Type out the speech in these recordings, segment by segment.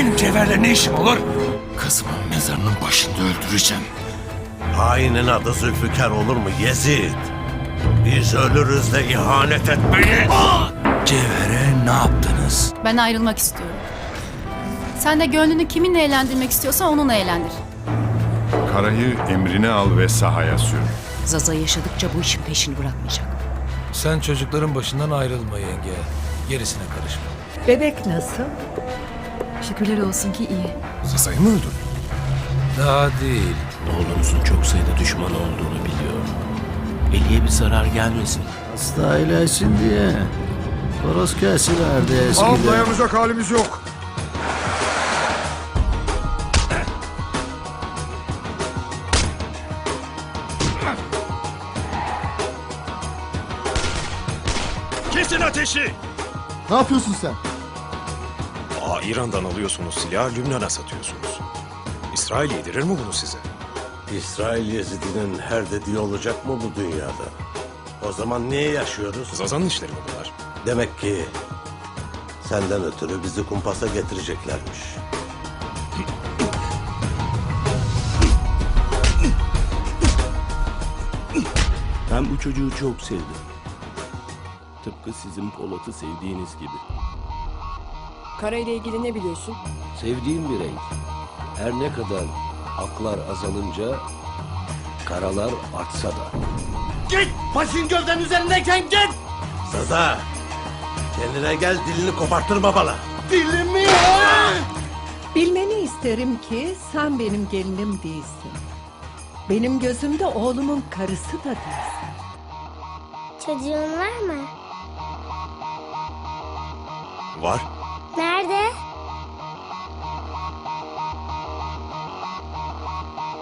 Benim Cevher'le ne işim olur? Kızımın mezarının başında öldüreceğim. Hainin adı Zülfikar olur mu Yezid? Biz ölürüz de ihanet etmeyin. Cevher'e ne yaptınız? Ben ayrılmak istiyorum. Sen de gönlünü kiminle eğlendirmek istiyorsan onunla eğlendir. Karayı emrine al ve sahaya sür. Zaza yaşadıkça bu işin peşini bırakmayacak. Sen çocukların başından ayrılma yenge. Gerisine karışma. Bebek nasıl? Şükürler olsun ki iyi. Zaza'yı mı öldürdün? Daha değil. Oğlunuzun çok sayıda düşman olduğunu biliyorum. Eliye bir zarar gelmesin. Hasta iyileşsin diye. Horoz kesilerdi eskiden. Ağam dayanacak halimiz yok. Kesin ateşi. Ne yapıyorsun sen? Aa, İran'dan alıyorsunuz silahı Lübnan'a satıyorsunuz. İsrail yedirir mi bunu size? İsrail Yezid'inin her dediği olacak mı bu dünyada? O zaman niye yaşıyoruz? Zaza'nın işleri mi bunlar? Demek ki senden ötürü bizi kumpasa getireceklermiş. Ben bu çocuğu çok sevdim. Tıpkı sizin Polat'ı sevdiğiniz gibi. Kara ile ilgili ne biliyorsun? Sevdiğim bir renk. Her ne kadar aklar azalınca karalar artsa da. Saza! Kendine gel dilini kopartırma bana. Bilmeni isterim ki sen benim gelinim değilsin. Benim gözümde oğlumun karısı da değilsin. Çocuğun var mı? Var. Nerede?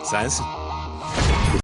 Sensin.